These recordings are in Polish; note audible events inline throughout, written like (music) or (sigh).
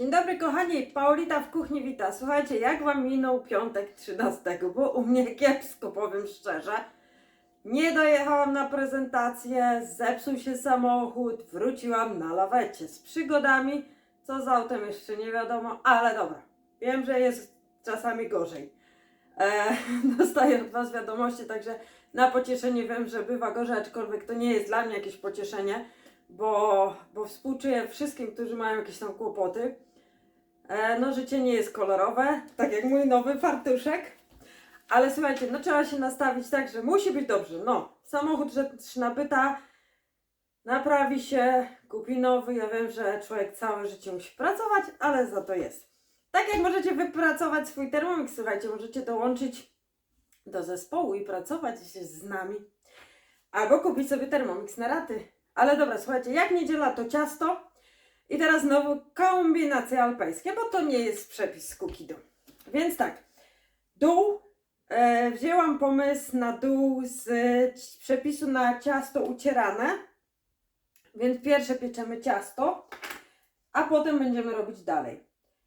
Dzień dobry kochani, Paulita w kuchni wita. Słuchajcie, jak Wam minął piątek 13, bo u mnie kiepsko, powiem szczerze. Nie dojechałam na prezentację, zepsuł się samochód, wróciłam na lawecie z przygodami. Co z autem jeszcze nie wiadomo, ale dobra. Wiem, że jest czasami gorzej. E, (laughs) dostaję od Was wiadomości, także na pocieszenie wiem, że bywa gorzej, aczkolwiek to nie jest dla mnie jakieś pocieszenie, bo, bo współczuję wszystkim, którzy mają jakieś tam kłopoty. E, no, życie nie jest kolorowe, tak jak mój nowy fartuszek. Ale słuchajcie, no trzeba się nastawić tak, że musi być dobrze. No, samochód rzecz nabyta, naprawi się, kupi nowy. Ja wiem, że człowiek całe życie musi pracować, ale za to jest. Tak jak możecie wypracować swój Thermomix, słuchajcie, możecie dołączyć do zespołu i pracować z nami. Albo kupić sobie Thermomix na raty. Ale dobra, słuchajcie, jak niedziela to ciasto. I teraz znowu kombinacje alpejskie, bo to nie jest przepis z kukidu. Więc tak, dół. E, wzięłam pomysł na dół z przepisu na ciasto ucierane. Więc pierwsze pieczemy ciasto, a potem będziemy robić dalej.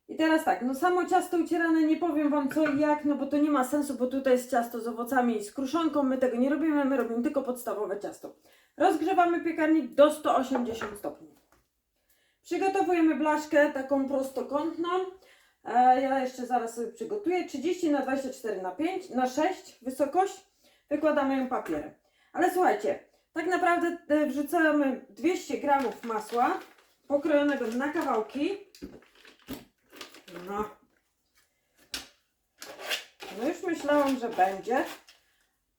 I teraz tak, no samo ciasto ucierane nie powiem Wam co i jak, no bo to nie ma sensu, bo tutaj jest ciasto z owocami i z kruszonką, my tego nie robimy, my robimy tylko podstawowe ciasto. Rozgrzewamy piekarnik do 180 stopni. Przygotowujemy blaszkę taką prostokątną. E, ja jeszcze zaraz sobie przygotuję. 30 na 24 na 5 na 6 wysokość. Wykładamy ją papierem. Ale słuchajcie, tak naprawdę e, wrzucamy 200 gramów masła pokrojonego na kawałki. No. No już myślałam, że będzie.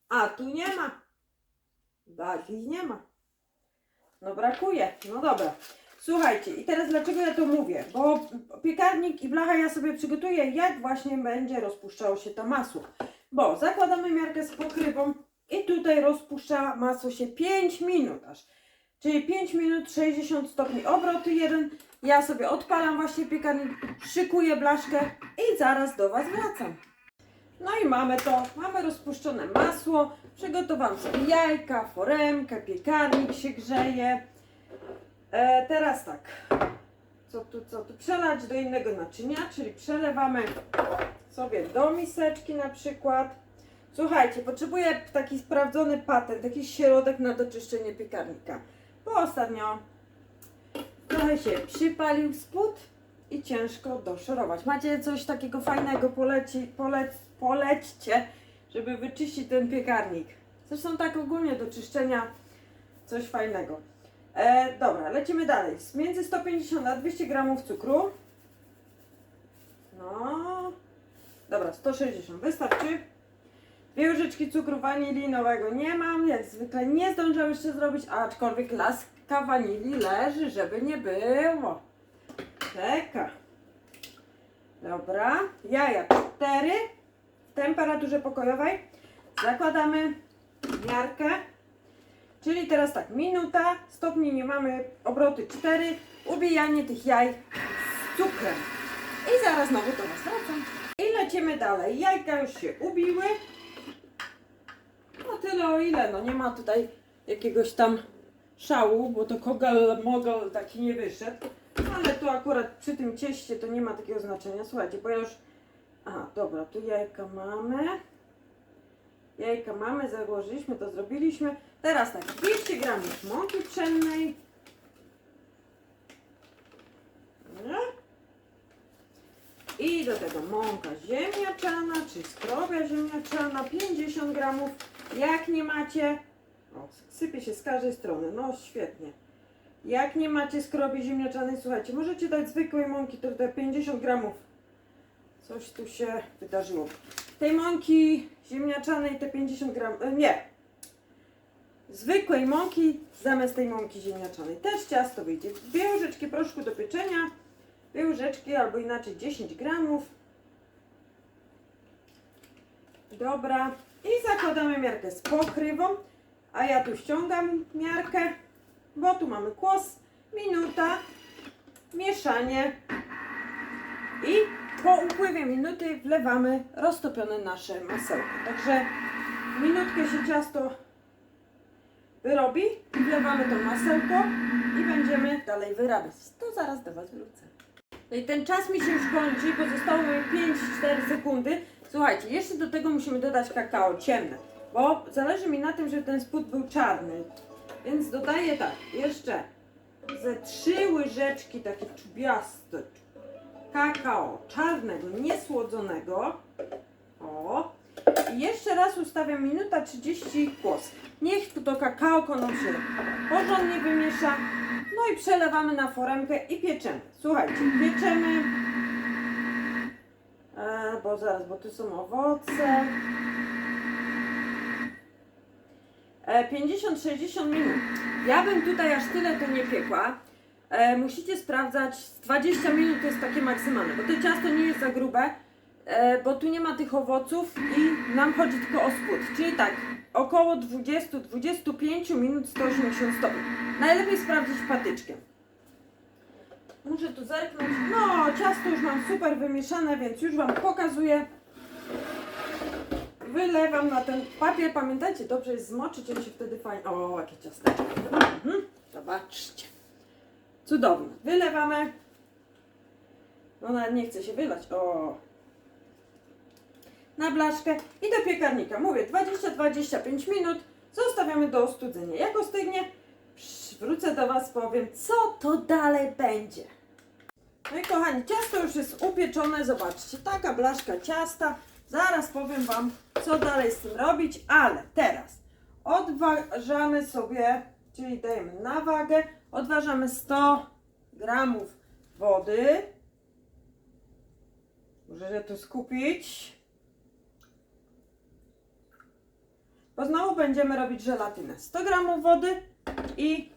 A tu nie ma. Takich nie ma. No brakuje. No dobra. Słuchajcie, i teraz dlaczego ja to mówię? Bo piekarnik i blacha ja sobie przygotuję, jak właśnie będzie rozpuszczało się to masło. Bo zakładamy miarkę z pokrywą i tutaj rozpuszcza masło się 5 minut aż. Czyli 5 minut 60 stopni obroty jeden. Ja sobie odpalam właśnie piekarnik, szykuję blaszkę i zaraz do Was wracam. No i mamy to, mamy rozpuszczone masło, przygotowałam sobie jajka, foremkę, piekarnik się grzeje. E, teraz tak, co tu, co tu, przelać do innego naczynia, czyli przelewamy sobie do miseczki na przykład. Słuchajcie, potrzebuję taki sprawdzony patent, jakiś środek na doczyszczenie piekarnika, bo ostatnio trochę się przypalił spód i ciężko doszorować. Macie coś takiego fajnego, poleci, polec, polećcie, żeby wyczyścić ten piekarnik. Zresztą tak ogólnie do czyszczenia coś fajnego. E, dobra, lecimy dalej. Między 150 a 200 gramów cukru. No. Dobra, 160 wystarczy. Dwie łyżeczki cukru wanilinowego nie mam. Jak zwykle nie zdążyłam jeszcze zrobić, aczkolwiek laska wanilii leży, żeby nie było. Czeka. Dobra. Jaja 4 w temperaturze pokojowej. Zakładamy miarkę. Czyli teraz tak, minuta, stopni nie mamy, obroty 4, ubijanie tych jaj z cukrem. I zaraz znowu do Was wracam. I lecimy dalej. Jajka już się ubiły. No tyle o ile, no nie ma tutaj jakiegoś tam szału, bo to kogal mogol taki nie wyszedł. Ale tu akurat przy tym cieście to nie ma takiego znaczenia. Słuchajcie, bo ja już... Aha, dobra, tu jajka mamy. Jajka mamy, założyliśmy, to zrobiliśmy. Teraz tak, 200 gramów mąki pszennej. I do tego mąka ziemniaczana, czy skrobia ziemniaczana, 50 gramów. Jak nie macie, o, sypie się z każdej strony, no świetnie. Jak nie macie skrobi ziemniaczanej, słuchajcie, możecie dać zwykłej mąki, to te 50 gramów. Coś tu się wydarzyło. Tej mąki ziemniaczanej te 50 gram, e, nie, zwykłej mąki zamiast tej mąki ziemniaczanej. Też ciasto wyjdzie. Dwie łyżeczki proszku do pieczenia, dwie łyżeczki albo inaczej 10 gramów. Dobra. I zakładamy miarkę z pokrywą, a ja tu ściągam miarkę, bo tu mamy kłos, minuta, mieszanie i po upływie minuty wlewamy roztopione nasze masełko. Także minutkę się ciasto wyrobi, wlewamy to masełko i będziemy dalej wyrabiać. To zaraz do Was wrócę. No i ten czas mi się już kończy, bo zostało mi 5-4 sekundy. Słuchajcie, jeszcze do tego musimy dodać kakao ciemne, bo zależy mi na tym, żeby ten spód był czarny. Więc dodaję tak, jeszcze ze trzy łyżeczki takie czubiaste kakao czarnego, niesłodzonego. O. Jeszcze raz ustawiam minuta 30 głos. Niech to kakao nam porządnie wymiesza. No i przelewamy na foremkę i pieczemy. Słuchajcie, pieczemy. E, bo zaraz, bo tu są owoce. E, 50-60 minut. Ja bym tutaj aż tyle to nie piekła. E, musicie sprawdzać, 20 minut to jest takie maksymalne, bo to ciasto nie jest za grube, e, bo tu nie ma tych owoców i nam chodzi tylko o spód. Czyli tak, około 20-25 minut 180 stopni. Najlepiej sprawdzić patyczkiem. Muszę tu zerknąć. No, ciasto już mam super wymieszane, więc już Wam pokazuję. Wylewam na ten papier. Pamiętajcie, dobrze jest zmoczyć, on się wtedy fajnie... O, jakie ciasteczko. Mhm. Zobaczcie. Cudowne. Wylewamy. No nawet nie chce się wylać. O. Na blaszkę i do piekarnika. Mówię 20-25 minut. Zostawiamy do ostudzenia. Jak ostygnie, wrócę do Was, powiem, co to dalej będzie. No i kochani, ciasto już jest upieczone. Zobaczcie, taka blaszka ciasta. Zaraz powiem Wam, co dalej z tym robić, ale teraz odważamy sobie, czyli dajemy na wagę, odważamy 100 gramów wody. Muszę się tu skupić. Bo znowu będziemy robić żelatynę. 100 gramów wody i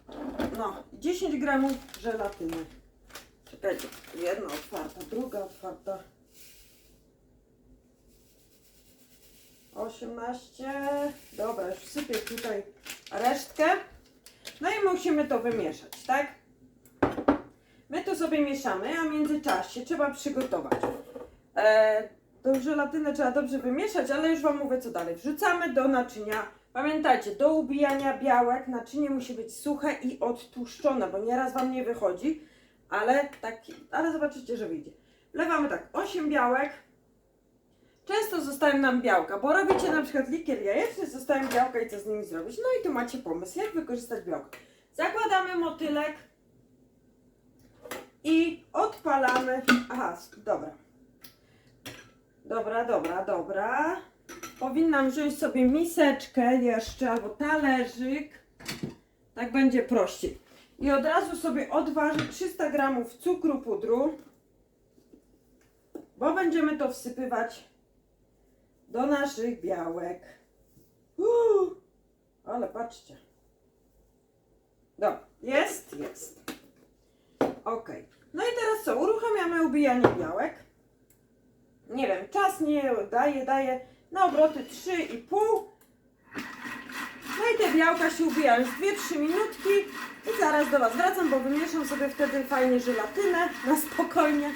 no, 10 gramów żelatyny. Czekajcie, jedna otwarta, druga otwarta. 18. Dobra, już sypię tutaj resztkę. No i musimy to wymieszać, tak? My to sobie mieszamy, a w międzyczasie trzeba przygotować. E, tą żelatynę trzeba dobrze wymieszać, ale już Wam mówię co dalej. Wrzucamy do naczynia. Pamiętajcie, do ubijania białek naczynie musi być suche i odtłuszczone, bo nieraz Wam nie wychodzi, ale tak, ale zobaczycie, że wyjdzie. Wlewamy tak 8 białek. Często zostają nam białka, bo robicie na przykład likier jajeczny, zostają białka i co z nimi zrobić. No i tu macie pomysł, jak wykorzystać białko. Zakładamy motylek i odpalamy. Aha, dobra. Dobra, dobra, dobra. Powinnam wziąć sobie miseczkę jeszcze albo talerzyk. Tak będzie prościej. I od razu sobie odważyć 300 gramów cukru pudru, bo będziemy to wsypywać do naszych białek. Uuu, ale patrzcie. Dobra, jest, jest. Ok. No i teraz co? Uruchamiamy ubijanie białek. Nie wiem, czas nie daje, daje na obroty 3,5. No i te białka się ubijają z 2-3 minutki i zaraz do Was wracam, bo wymieszam sobie wtedy fajnie żelatynę na spokojnie.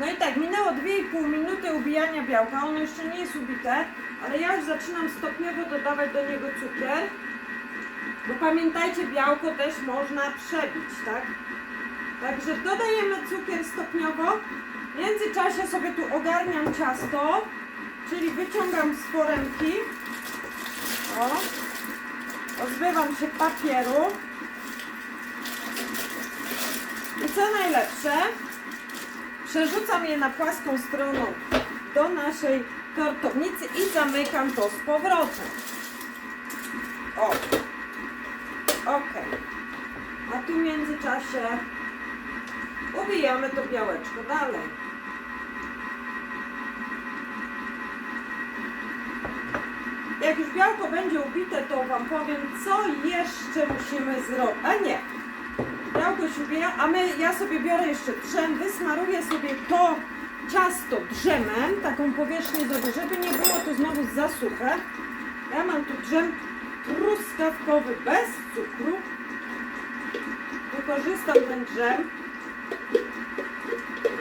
No i tak, minęło 2,5 minuty ubijania białka, ono jeszcze nie jest ubite, ale ja już zaczynam stopniowo dodawać do niego cukier. Bo pamiętajcie, białko też można przebić, tak? Także dodajemy cukier stopniowo. W międzyczasie sobie tu ogarniam ciasto, czyli wyciągam z foremki. O, pozbywam się papieru. I co najlepsze, przerzucam je na płaską stroną do naszej tortownicy i zamykam to z powrotem. O, ok. A tu w międzyczasie ubijamy to białeczko dalej. Jak już białko będzie ubite, to Wam powiem, co jeszcze musimy zrobić. A nie, białko się ubija, a my, ja sobie biorę jeszcze drzem, wysmaruję sobie to ciasto drzemem, taką powierzchnię zrobię, żeby nie było to znowu za suche. Ja mam tu drzem truskawkowy bez cukru. Wykorzystam ten drzem.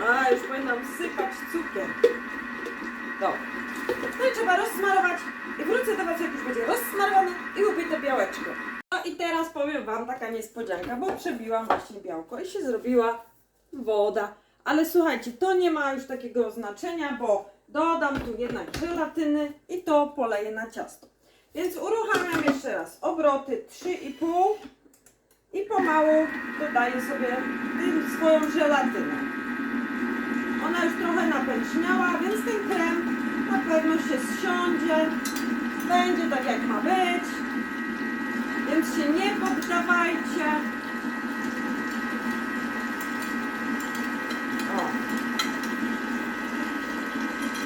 A, już powinnam sypać cukier. Dobra. No i trzeba rozsmarować. I wrócę do Was, jak już będzie rozsmarowane i ubite białeczko. No i teraz powiem Wam taka niespodzianka, bo przebiłam właśnie białko i się zrobiła woda. Ale słuchajcie, to nie ma już takiego znaczenia, bo dodam tu jednak żelatyny i to poleję na ciasto. Więc uruchamiam jeszcze raz obroty 3,5 i pomału dodaję sobie tym swoją żelatynę. Ona już trochę napęczniała, więc ten krem na pewno się zsiądzie. Będzie tak jak ma być. Więc się nie poddawajcie. O.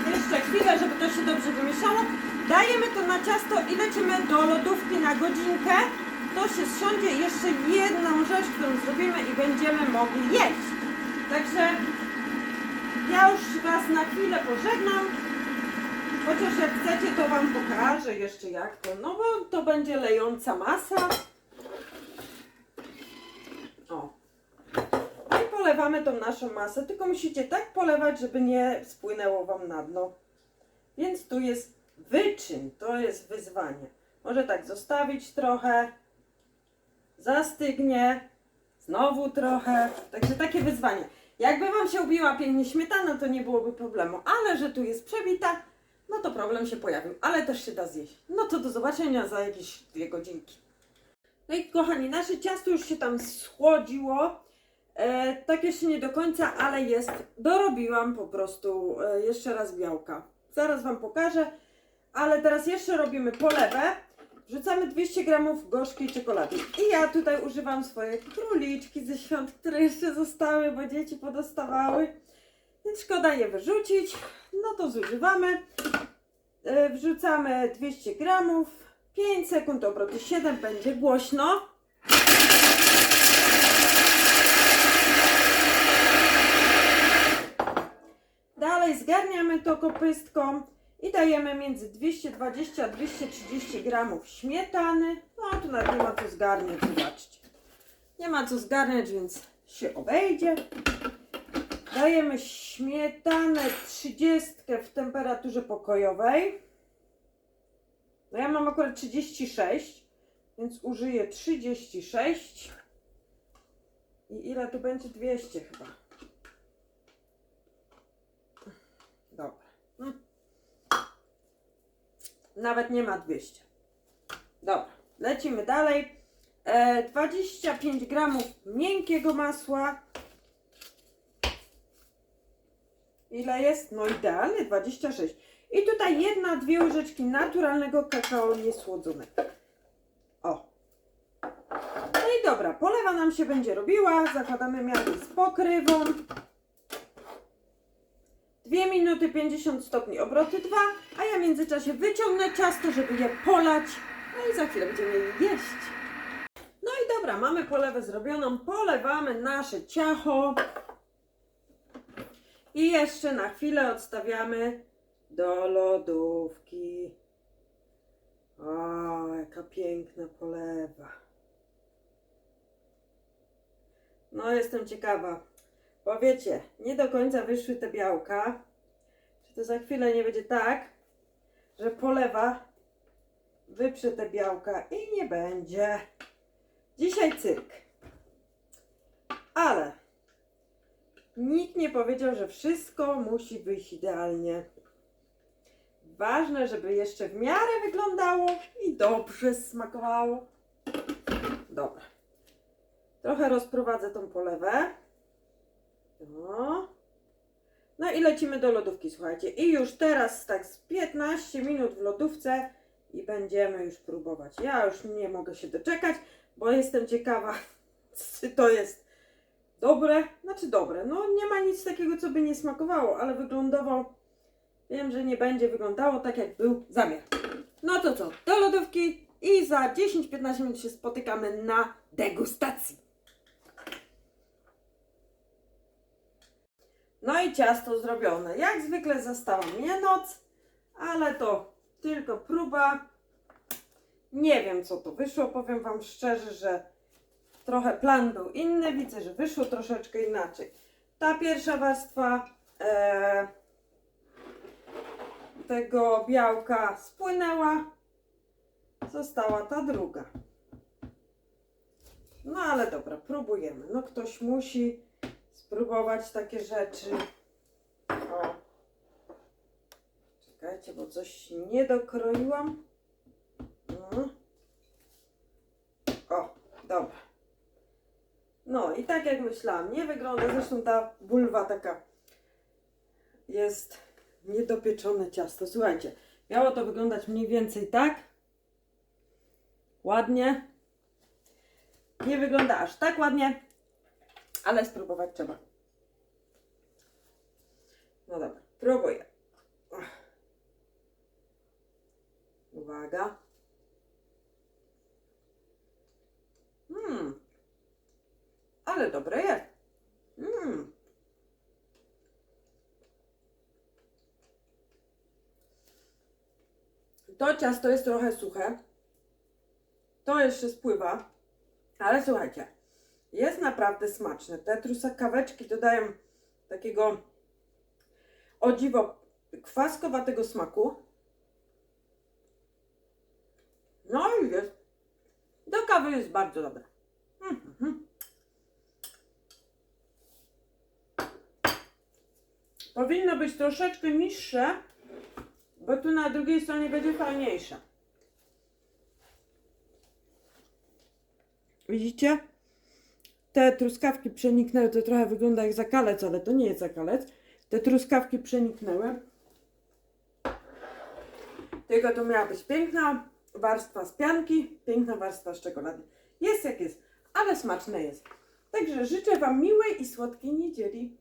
Jeszcze chwilę, żeby to się dobrze wymieszało. Dajemy to na ciasto i lecimy do lodówki na godzinkę. To się zsiądzie. Jeszcze jedną rzecz, którą zrobimy i będziemy mogli jeść. Także ja już Was na chwilę pożegnam. Chociaż jak chcecie, to Wam pokażę jeszcze jak to. No bo to będzie lejąca masa. O. No i polewamy tą naszą masę. Tylko musicie tak polewać, żeby nie spłynęło Wam na dno. Więc tu jest wyczyn. To jest wyzwanie. Może tak zostawić trochę. Zastygnie. Znowu trochę. Także takie wyzwanie. Jakby Wam się ubiła pięknie śmietana, to nie byłoby problemu. Ale że tu jest przebita, no to problem się pojawił. Ale też się da zjeść. No to do zobaczenia za jakieś dwie godzinki. No i kochani, nasze ciasto już się tam schłodziło. E, tak jeszcze nie do końca, ale jest. Dorobiłam po prostu e, jeszcze raz białka. Zaraz Wam pokażę. Ale teraz jeszcze robimy polewę. Wrzucamy 200 gramów gorzkiej czekolady. I ja tutaj używam swoje króliczki ze świąt, które jeszcze zostały, bo dzieci podostawały. Szkoda je wyrzucić. No to zużywamy. E, Wrzucamy 200 gramów. 5 sekund, obroty 7, będzie głośno. Dalej zgarniamy to kopystką i dajemy między 220 a 230 gramów śmietany. No tu nawet nie ma co zgarniać, zobaczcie. Nie ma co zgarniać, więc się obejdzie. Dajemy śmietanę 30 w temperaturze pokojowej. No ja mam akurat 36, więc użyję 36. I ile tu będzie? 200 chyba. Dobra. Mm. Nawet nie ma 200. Dobra, lecimy dalej. E, 25 gramów miękkiego masła. Ile jest? No idealnie, 26. I tutaj jedna, dwie łyżeczki naturalnego kakao niesłodzonego. O. No i dobra, polewa nam się będzie robiła. Zakładamy miarę z pokrywą. 2 minuty 50 stopni obroty 2, a ja w międzyczasie wyciągnę ciasto, żeby je polać. No i za chwilę będziemy je jeść. No i dobra, mamy polewę zrobioną. Polewamy nasze ciacho. I jeszcze na chwilę odstawiamy do lodówki. O, jaka piękna polewa. No, jestem ciekawa. Bo wiecie, nie do końca wyszły te białka. Czy to za chwilę nie będzie tak, że polewa wyprze te białka i nie będzie. Dzisiaj cyrk. Ale nikt nie powiedział, że wszystko musi wyjść idealnie. Ważne, żeby jeszcze w miarę wyglądało i dobrze smakowało. Dobra. Trochę rozprowadzę tą polewę. No. No i lecimy do lodówki, słuchajcie. I już teraz tak z 15 minut w lodówce i będziemy już próbować. Ja już nie mogę się doczekać, bo jestem ciekawa, (laughs) czy to jest dobre. Znaczy dobre, no nie ma nic takiego, co by nie smakowało, ale wyglądowo wiem, że nie będzie wyglądało tak, jak był zamiar. No to co, do lodówki i za 10-15 minut się spotykamy na degustacji. No i ciasto zrobione. Jak zwykle zastała mnie noc, ale to tylko próba. Nie wiem co to wyszło, powiem Wam szczerze, że trochę plan był inny. Widzę, że wyszło troszeczkę inaczej. Ta pierwsza warstwa e, tego białka spłynęła, została ta druga. No ale dobra, próbujemy. No ktoś musi spróbować takie rzeczy. O. Czekajcie, bo coś nie dokroiłam. No. O, dobra. No i tak jak myślałam, nie wygląda, zresztą ta bulwa taka jest niedopieczone ciasto. Słuchajcie, miało to wyglądać mniej więcej tak. Ładnie. Nie wygląda aż tak ładnie, ale spróbować trzeba. No dobra, próbuję. Uwaga. Mmm. Ale dobre jest. Mmm. To ciasto jest trochę suche. To jeszcze spływa. Ale słuchajcie, jest naprawdę smaczne. Te trusakaweczki dodają takiego o dziwo kwaskowatego smaku. No i jest. Do kawy jest bardzo dobre. Mhm. Powinno być troszeczkę niższe, bo tu na drugiej stronie będzie fajniejsze. Widzicie? Te truskawki przeniknęły, to trochę wygląda jak zakalec, ale to nie jest zakalec. Te truskawki przeniknęły. Tylko to miała być piękna warstwa z pianki, piękna warstwa z czekolady. Jest jak jest, ale smaczne jest. Także życzę Wam miłej i słodkiej niedzieli.